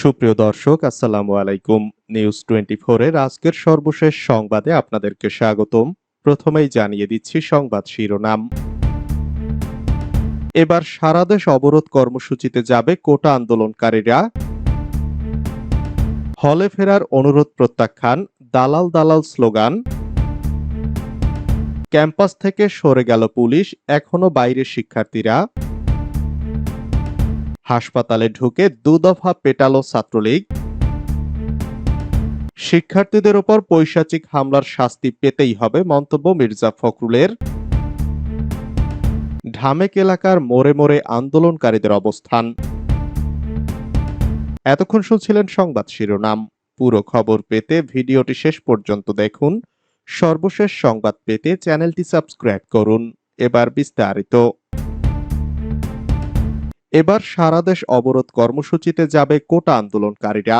সুপ্রিয় দর্শক, আসসালামু আলাইকুম। নিউজ টোয়েন্টি এর আজকের সর্বশেষ সংবাদে আপনাদেরকে স্বাগতম। প্রথমেই জানিয়ে দিচ্ছি সংবাদ শিরোনাম। এবার সারা দেশ অবরোধ কর্মসূচিতে যাবে কোটা আন্দোলনকারীরা। হলে ফেরার অনুরোধ প্রত্যাখ্যান, দালাল দালাল স্লোগান। ক্যাম্পাস থেকে সরে গেল পুলিশ, এখনও বাইরে শিক্ষার্থীরা। হাসপাতালে ঢুকে দুদফা পেটালো ছাত্রলীগ। শিক্ষার্থীদের ওপর পৈশাচিক হামলার শাস্তি পেতেই হবে মন্তব্য মির্জা ফখরুলের। ঢামেক এলাকার মোড়ে মোড়ে আন্দোলনকারীদের অবস্থান। এতক্ষণ শুনছিলেন সংবাদ শিরোনাম। পুরো খবর পেতে ভিডিওটি শেষ পর্যন্ত দেখুন। সর্বশেষ সংবাদ পেতে চ্যানেলটি সাবস্ক্রাইব করুন। এবার বিস্তারিত। এবার সারা দেশ অবরোধ কর্মসূচিতে যাবে কোটা আন্দোলনকারীরা।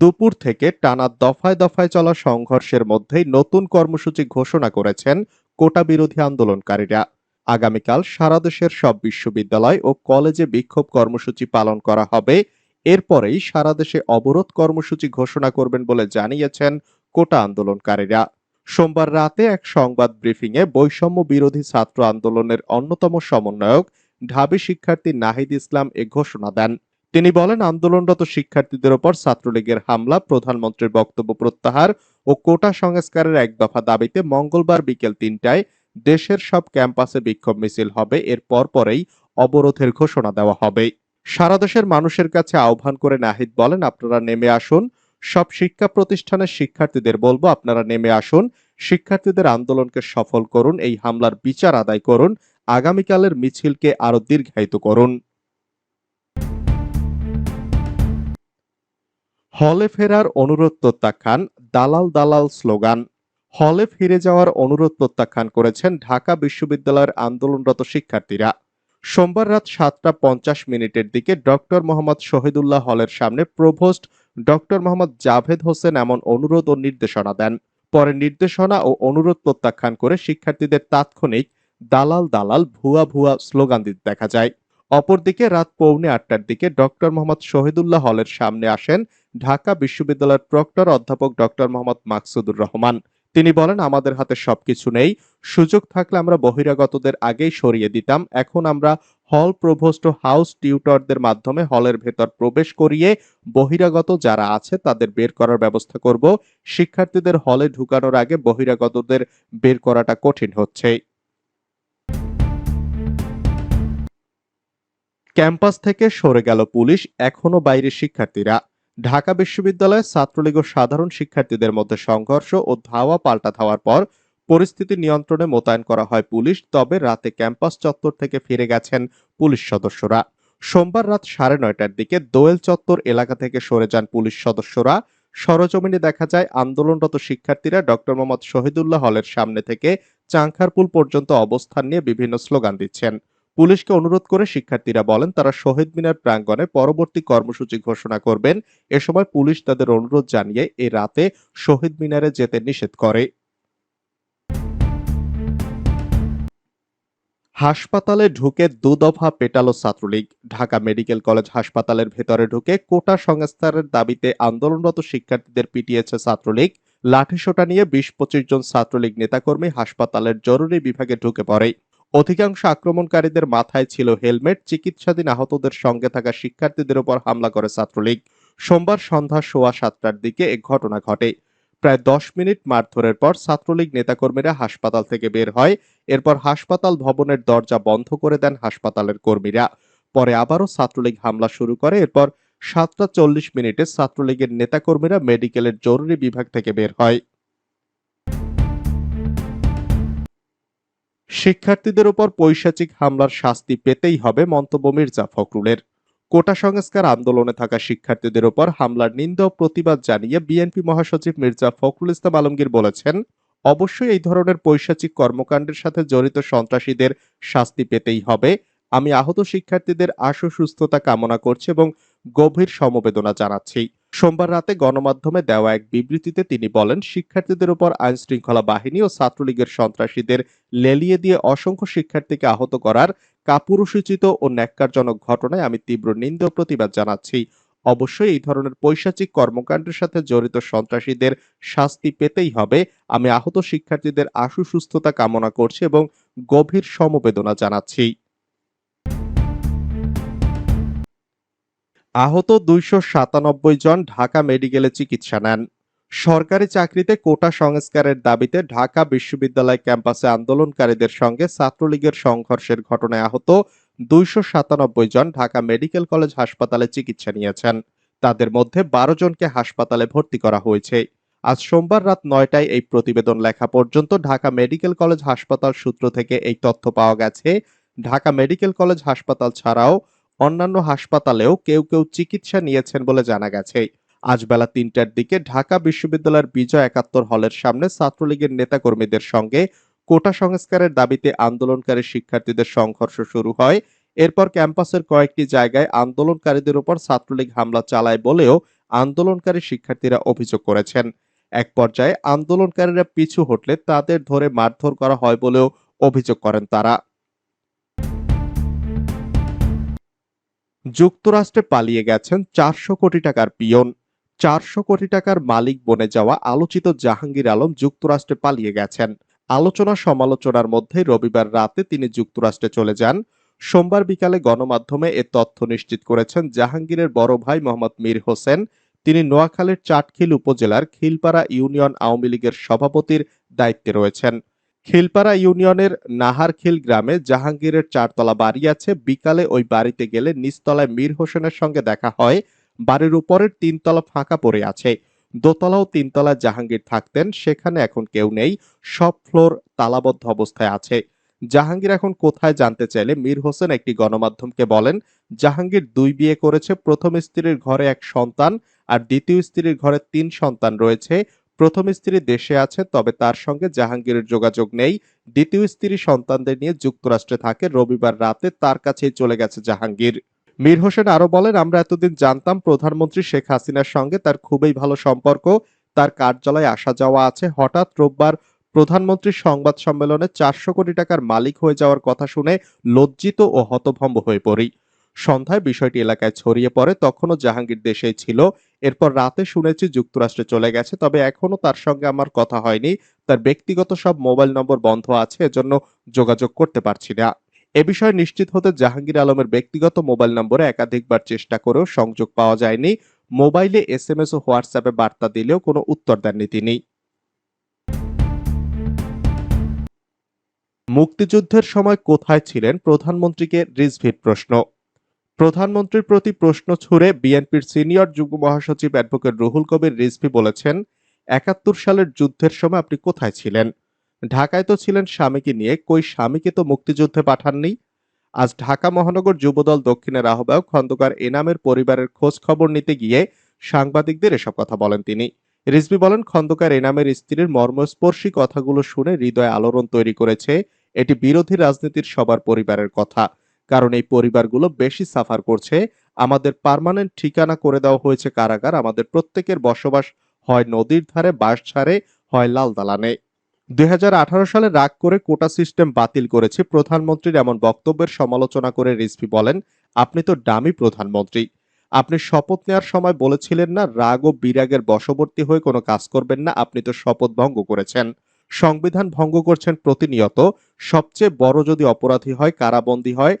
দুপুর থেকে টানা দফায় দফায় চলা সংঘর্ষের মধ্যেই নতুন কর্মসূচি ঘোষণা করেছেন কোটা বিরোধী আন্দোলনকারীরা। আগামীকাল সারা দেশের সব বিশ্ববিদ্যালয় ও কলেজে বিক্ষোভ কর্মসূচি পালন করা হবে। এরপরেই সারা দেশে অবরোধ কর্মসূচি ঘোষণা করবেন বলে জানিয়েছেন কোটা আন্দোলনকারীরা। সোমবার রাতে এক সংবাদ ব্রিফিংয়ে বৈষম্য বিরোধী ছাত্র আন্দোলনের অন্যতম সমন্বয়ক ঢাবি শিক্ষার্থী নাহিদ ইসলাম এ ঘোষণা দেন। তিনি বলেন, আন্দোলনরত শিক্ষার্থীদের ওপর ছাত্রলীগের হামলা, প্রধানমন্ত্রীর বক্তব্য প্রত্যাহার ও কোটা সংস্কারের এক দফা দাবিতে মঙ্গলবার বিকেল তিনটায় দেশের সব ক্যাম্পাসে বিক্ষোভ মিছিল হবে। এর পরপরেই অবরোধের ঘোষণা দেওয়া হবে। সারা দেশের মানুষের কাছে আহ্বান করে নাহিদ বলেন, আপনারা নেমে আসুন। সব শিক্ষা প্রতিষ্ঠানের শিক্ষার্থীদের বলব, আপনারা নেমে আসুন। শিক্ষার্থীদের আন্দোলনকে সফল করুন। এই হামলার বিচার আদায় করুন। আগামীকালের মিছিলকে আরও দীর্ঘায়িত করুন। হলে ফেরার অনুরোধ প্রত্যাখ্যান, দালাল দালাল স্লোগান। হলে ফিরে যাওয়ার অনুরোধ প্রত্যাখ্যান করেছেন ঢাকা বিশ্ববিদ্যালয়ের আন্দোলনরত শিক্ষার্থীরা। সোমবার রাত সাতটা পঞ্চাশ মিনিটের দিকে ডক্টর মোহাম্মদ শহীদুল্লাহ হলের সামনে প্রভোস্ট ডক্টর মোহাম্মদ জাভেদ হোসেন এমন অনুরোধ ও নির্দেশনা দেন। পরে নির্দেশনা ও অনুরোধ প্রত্যাখ্যান করে শিক্ষার্থীদের তাৎক্ষণিক দালাল দালাল ভুয়া ভুয়া স্লোগান দিতে দেখা যায়। অপরদিকে রাত পৌনে আটটার দিকে ডক্টর মোহাম্মদ শহীদুল্লাহ হলের সামনে আসেন ঢাকা বিশ্ববিদ্যালয়ের প্রক্টর অধ্যাপক ডক্টর মোহাম্মদ মাকসুদুর রহমান। তিনি বলেন, আমাদের হাতে সবকিছু নেই। সুযোগ থাকলে আমরা বহিরাগতদের আগেই সরিয়ে দিতাম। এখন আমরা হল প্রভোস্ট হাউস টিউটরদের মাধ্যমে হলের ভেতর প্রবেশ করিয়ে বহিরাগত যারা আছে তাদের বের করার ব্যবস্থা করব। শিক্ষার্থীদের হলে ঢুকানোর আগে বহিরাগতদের বের করাটা কঠিন হচ্ছে। ক্যাম্পাস থেকে সরে গেল পুলিশ, এখনও বাইরে শিক্ষার্থীরা। ঢাকা বিশ্ববিদ্যালয়ে ছাত্রলীগ ও সাধারণ শিক্ষার্থীদের মধ্যে সংঘর্ষ ও ধাওয়া পাল্টা ধাওয়ার পর পরিস্থিতি নিয়ন্ত্রণে মোতায়েন করা হয় পুলিশ, তবে রাতে ক্যাম্পাস চত্বর থেকে ফিরে গেছেন পুলিশ সদস্যরা। সোমবার রাত সাড়ে নয়টার দিকে দোয়েল চত্বর এলাকা থেকে সরে যান পুলিশ সদস্যরা। সরজমিনে দেখা যায়, আন্দোলনরত শিক্ষার্থীরা ডক্টর মোহাম্মদ শহীদুল্লাহ হলের সামনে থেকে চাংখারপুল পর্যন্ত অবস্থান নিয়ে বিভিন্ন স্লোগান দিচ্ছেন। পুলিশকে অনুরোধ করে শিক্ষার্থীরা বলেন, তারা শহীদ মিনার প্রাঙ্গণে পরবর্তী কর্মসূচি ঘোষণা করবেন। এ সময় পুলিশ তাদের অনুরোধ জানিয়ে এ রাতে শহীদ মিনারে যেতে নিষেধ করে। হাসপাতালে ঢুকে দুদফা পেটালো ছাত্রলীগ। ঢাকা মেডিকেল কলেজ হাসপাতালের ভেতরে ঢুকে কোটা সংস্কারের দাবিতে আন্দোলনরত শিক্ষার্থীদের পিটিয়েছে ছাত্রলীগ। লাঠিসোটা নিয়ে বিশ পঁচিশ জন ছাত্রলীগ নেতাকর্মী হাসপাতালের জরুরি বিভাগে ঢুকে পড়ে। অধিকাংশ আক্রমণকারীদের মাথায় ছিল হেলমেট। চিকিৎসাধীন আহতদের সঙ্গে থাকা শিক্ষার্থীদের উপর হামলা করে ছাত্রলীগ। সোমবার সন্ধ্যা সোয়া সাতটার দিকে এ ঘটনা ঘটে। প্রায় দশ মিনিট মারধরের পর ছাত্রলীগ নেতাকর্মীরা হাসপাতাল থেকে বের হয়। এরপর হাসপাতাল ভবনের দরজা বন্ধ করে দেন হাসপাতালের কর্মীরা। পরে আবারও ছাত্রলীগ হামলা শুরু করে। এরপর সাতটা চল্লিশ মিনিটে ছাত্রলীগের নেতাকর্মীরা মেডিকেলের জরুরি বিভাগ থেকে বের হয়। শিক্ষার্থীদের উপর পৈশাচিক হামলার শাস্তি পেতেই হবে মন্তব্য মির্জা ফখরুলের। কোটা সংস্কার আন্দোলনে থাকা শিক্ষার্থীদের উপর হামলার নিন্দা ও প্রতিবাদ জানিয়ে বিএনপি মহাসচিব মির্জা ফখরুল ইসলাম আলমগীর বলেছেন, অবশ্যই এই ধরনের পৈশাচিক কর্মকাণ্ডের সাথে জড়িত সন্ত্রাসীদের শাস্তি পেতেই হবে। আমি আহত শিক্ষার্থীদের আশু সুস্থতা কামনা করছি এবং গভীর সমবেদনা জানাচ্ছি। সোমবার রাতে গণমাধ্যমে দেওয়া এক বিবৃতিতে তিনি বলেন, শিক্ষার্থীদের উপর আইন শৃঙ্খলা বাহিনী ও ছাত্রলীগের সন্ত্রাসীদের লেলিয়ে দিয়ে অসংখ্য শিক্ষার্থীকে আহত করার কাপুরুষোচিত ও ন্যাক্কারজনক ঘটনায় আমি তীব্র নিন্দ প্রতিবাদ জানাচ্ছি। অবশ্যই এই ধরনের পৈশাচিক কর্মকাণ্ডের সাথে জড়িত সন্ত্রাসীদের শাস্তি পেতেই হবে। আমি আহত শিক্ষার্থীদের আশু সুস্থতা কামনা করছি এবং গভীর সমবেদনা জানাচ্ছি। আহত দুইশো সাতানব্বই জন ঢাকা মেডিকেলে চিকিৎসা নেন। সরকারি চাকরিতে কোটা সংস্কারের দাবিতে ঢাকা বিশ্ববিদ্যালয় ক্যাম্পাসে আন্দোলনকারীদের সঙ্গে ছাত্রলীগের সংঘর্ষের ঘটনায় আহত দুইশো সাতানব্বই জন ঢাকা মেডিকেল কলেজ হাসপাতালে চিকিৎসা নিয়েছেন। তাদের মধ্যে বারো জনকে হাসপাতালে ভর্তি করা হয়েছে। আজ সোমবার রাত নয়টায় এই প্রতিবেদন লেখা পর্যন্ত ঢাকা মেডিকেল কলেজ হাসপাতাল সূত্র থেকে এই তথ্য পাওয়া গেছে। ঢাকা মেডিকেল কলেজ হাসপাতাল ছাড়াও অন্যান্য হাসপাতালেও কেউ কেউ চিকিৎসা নিয়েছেন বলে জানা গেছে। আজ বেলা তিনটার দিকে ঢাকা বিশ্ববিদ্যালয়ের বিজয় একাত্তর হলের সামনে ছাত্রলীগের নেতাকর্মীদের সঙ্গে কোটা সংস্কারের দাবিতে আন্দোলনকারী শিক্ষার্থীদের সংঘর্ষ শুরু হয়। এরপর ক্যাম্পাসের কয়েকটি জায়গায় আন্দোলনকারীদের উপর ছাত্রলীগ হামলা চালায় বলেও আন্দোলনকারী শিক্ষার্থীরা অভিযোগ করেছেন। এক পর্যায়ে আন্দোলনকারীরা পিছু হটলে তাদের ধরে মারধর করা হয় বলেও অভিযোগ করেন তারা। যুক্তরাষ্ট্রে পালিয়ে গেছেন চারশো কোটি টাকার পিয়ন। চারশো কোটি টাকার মালিক বনে যাওয়া আলোচিত জাহাঙ্গীর আলম যুক্তরাষ্ট্রে পালিয়ে গেছেন। আলোচনা সমালোচনার মধ্যে রবিবার রাতে তিনি যুক্তরাষ্ট্রে চলে যান। সোমবার বিকালে গণমাধ্যমে এ তথ্য নিশ্চিত করেছেন জাহাঙ্গীরের বড় ভাই মোহাম্মদ মীর হোসেন। তিনি নোয়াখালীর চাটখিল উপজেলার খিলপাড়া ইউনিয়ন আওয়ামী লীগের সভাপতির দায়িত্বে রয়েছেন। খিলপাড়া ইউনিয়নের নাহারখিল গ্রামে জাহাঙ্গীরের চারতলা বাড়ি আছে। বিকালে ওই বাড়িতে গেলে নিচতলায় মীর হোসেনের সঙ্গে দেখা হয়। বাড়ির উপরের তিনতলা ফাঁকা পড়ে আছে। দোতলা ও তিনতলা জাহাঙ্গীর থাকতেন, সেখানে এখন কেউ নেই। সব ফ্লোর তালাবদ্ধ অবস্থায় আছে। জাহাঙ্গীর এখন কোথায় জানতে চাইলে মীর হোসেন একটি গণমাধ্যমকে বলেন, জাহাঙ্গীর দুই বিয়ে করেছে। প্রথম স্ত্রীর ঘরে এক সন্তান আর দ্বিতীয় স্ত্রীর ঘরে তিন সন্তান রয়েছে। প্রথম স্ত্রী দেশে আছে, তবে তার সঙ্গে জাহাঙ্গীরের যোগাযোগ নেই। দ্বিতীয় স্ত্রী সন্তানদের নিয়ে যুক্তরাষ্ট্রে থাকে। রবিবার রাতে তার কাছেই চলে গেছে জাহাঙ্গীর। মীর হোসেন আরও বলেন, আমরা এতদিন জানতাম প্রধানমন্ত্রী শেখ হাসিনার সঙ্গে তার খুবই ভালো সম্পর্ক। তার কার্যালয়ে আসা যাওয়া আছে। হঠাৎ রোববার প্রধানমন্ত্রীর সংবাদ সম্মেলনে চারশো কোটি টাকার মালিক হয়ে যাওয়ার কথা শুনে লজ্জিত ও হতভম্ব হয়ে পড়ি। সন্ধ্যায় বিষয়টি এলাকায় ছড়িয়ে পড়ে। তখনও জাহাঙ্গীর দেশেই ছিল। এরপর রাতে শুনেছি যুক্তরাষ্ট্রে চলে গেছে, তবে এখনও তার সঙ্গে আমার কথা হয়নি। তার ব্যক্তিগত সব মোবাইল নম্বর বন্ধ আছে, এজন্য যোগাযোগ করতে পারছি না। এ বিষয়ে নিশ্চিত হতে জাহাঙ্গীর আলমের ব্যক্তিগত মোবাইল নম্বরে একাধিকবার চেষ্টা করেও সংযোগ পাওয়া যায়নি। মোবাইলে এস এম এস ও হোয়াটসঅ্যাপে বার্তা দিলেও কোনো উত্তর দেননি তিনি। মুক্তিযুদ্ধের সময় কোথায় ছিলেন? প্রধানমন্ত্রীকে রিজভির প্রশ্ন। প্রধানমন্ত্রীর প্রতি প্রশ্ন ছুড়ে বিএনপির সিনিয়র যুগ্ম মহাসচিব অ্যাডভোকেট রুহুল কবির রিজভি বলেছেন, একাত্তর সালের যুদ্ধের সময় আপনি কোথায় ছিলেন? ঢাকায় তো ছিলেন স্বামীকে নিয়ে, কই স্বামীকে তো মুক্তিযুদ্ধে পাঠাননি? আজ ঢাকা মহানগর যুবদল দক্ষিণের আহ্বায়ক খন্দকার এনামের পরিবারের খোঁজ খবর নিতে গিয়ে সাংবাদিকদের এসব কথা বলেন তিনি। রিজভি বলেন, খন্দকার এনামের স্ত্রীর মর্মস্পর্শী কথাগুলো শুনে হৃদয়ে আলোড়ন তৈরি করেছে, এটি বিরোধী রাজনীতির সবার পরিবারের কথা। কারণ এই পরিবারগুলো বেশি সাফার করছে। আমাদের পার্মানেন্ট ঠিকানা করে দেওয়া হয়েছে কারাগার। আমাদের প্রত্যেকের বসবাস হয় নদীর ধারে বাঁশঝাড়ে হয় লাল দালানে। দু হাজার আঠারো সালে রাগ করে কোটা সিস্টেম বাতিল করেছে প্রধানমন্ত্রীর এমন বক্তব্যের সমালোচনা করে রিজভি বলেন, আপনি তো ডামি প্রধানমন্ত্রী। আপনি শপথ নেওয়ার সময় বলেছিলেন না, রাগ ও বিরাগের বশবর্তী হয়ে কোনো কাজ করবেন না, আপনি তো শপথ ভঙ্গ করেছেন। সংবিধান ভঙ্গ করছেন প্রতিনিয়ত। সবচেয়ে বড় যদি অপরাধী হয়, কারাবন্দী হয়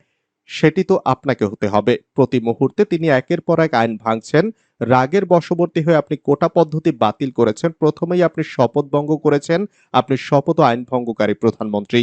সেটি তো আপনাকে হতে হবে। প্রতি মুহূর্তে তিনি একের পর এক আইন ভাঙছেন। রাগের বশবর্তী হয়ে আপনি কোটা পদ্ধতি বাতিল করেছেন। প্রথমেই আপনি শপথ ভঙ্গ করেছেন। আপনি শপথ আইন ভঙ্গকারী প্রধানমন্ত্রী।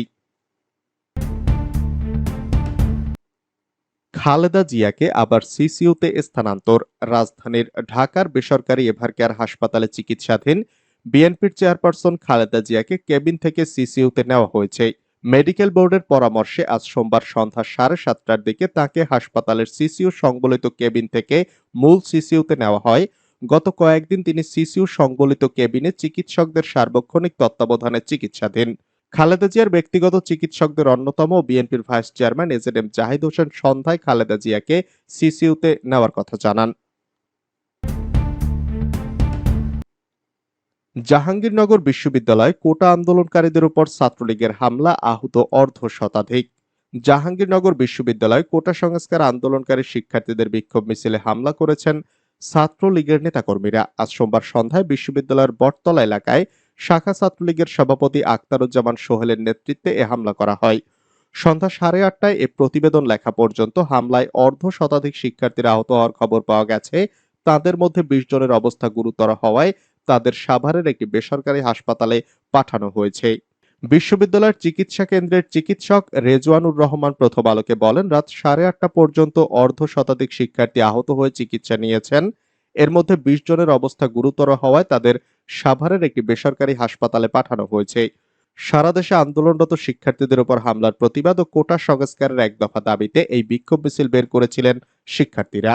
খালেদা জিয়াকে আবার সিসিউতে স্থানান্তর। রাজধানীর ঢাকার বেসরকারি এভারকেয়ার হাসপাতালে চিকিৎসাধীন। বিএনপির চেয়ারপারসন খালেদা জিয়াকে কেবিন থেকে সিসিউতে নেওয়া হয়েছে। মেডিকেল বোর্ডের পরামর্শে আজ সোমবার সন্ধ্যা সাড়ে সাতটার দিকে তাকে হাসপাতালের সিসিউ সংবলিত কেবিন থেকে মূল সিসিউতে নেওয়া হয়। গত কয়েকদিন তিনি সিসিউ সংবলিত কেবিনে চিকিৎসকদের সার্বক্ষণিক তত্ত্বাবধানে চিকিৎসাধীন। খালেদা জিয়ার ব্যক্তিগত চিকিৎসকদের অন্যতম বিএনপির vice chairman AZ M Zahid Hossain সন্ধ্যায় খালেদা জিয়াকে সিসিউতে নেওয়ার কথা জানান। জাহাঙ্গীরনগর বিশ্ববিদ্যালয় কোটা আন্দোলনকারীদের উপর ছাত্রলীগের হামলা আহত অর্ধ শতাধিক। জাহাঙ্গীরনগর বিশ্ববিদ্যালয় কোটা সংস্কার আন্দোলনকারী শিক্ষার্থীদের বিক্ষোভ মিছিলে হামলা করেছেন ছাত্রলীগের নেতাকর্মীরা। আজ সোমবার সন্ধ্যায় বিশ্ববিদ্যালয়ের বটতলা এলাকায় শাখা ছাত্রলীগের সভাপতি আক্তারুজ্জামান সোহেলের নেতৃত্বে এ হামলা করা হয়। সন্ধ্যা সাড়ে আটটায় এ প্রতিবেদন লেখা পর্যন্ত হামলায় অর্ধ শতাধিক শিক্ষার্থীরা আহত হওয়ার খবর পাওয়া গেছে। তাদের মধ্যে বিশ জনের অবস্থা গুরুতর হওয়ায় তাদের সাভারের একটি বেসরকারি হাসপাতালে পাঠানো হয়েছে। বিশ্ববিদ্যালয়ের চিকিৎসা কেন্দ্রের চিকিৎসক রেজওয়ানুর রহমান প্রথম আলোকে বলেন, রাত সাড়ে আটটা পর্যন্ত অর্ধ শতাধিক শিক্ষার্থী আহত হয়ে চিকিৎসা নিয়েছেন। এর মধ্যে বিশ জনের অবস্থা গুরুতর হওয়ায় তাদের সাভারের একটি বেসরকারি হাসপাতালে পাঠানো হয়েছে। সারা দেশে আন্দোলনরত শিক্ষার্থীদের উপর হামলার প্রতিবাদ ও কোটা সংস্কারের এক দফা দাবিতে এই বিক্ষোভ মিছিল বের করেছিলেন শিক্ষার্থীরা।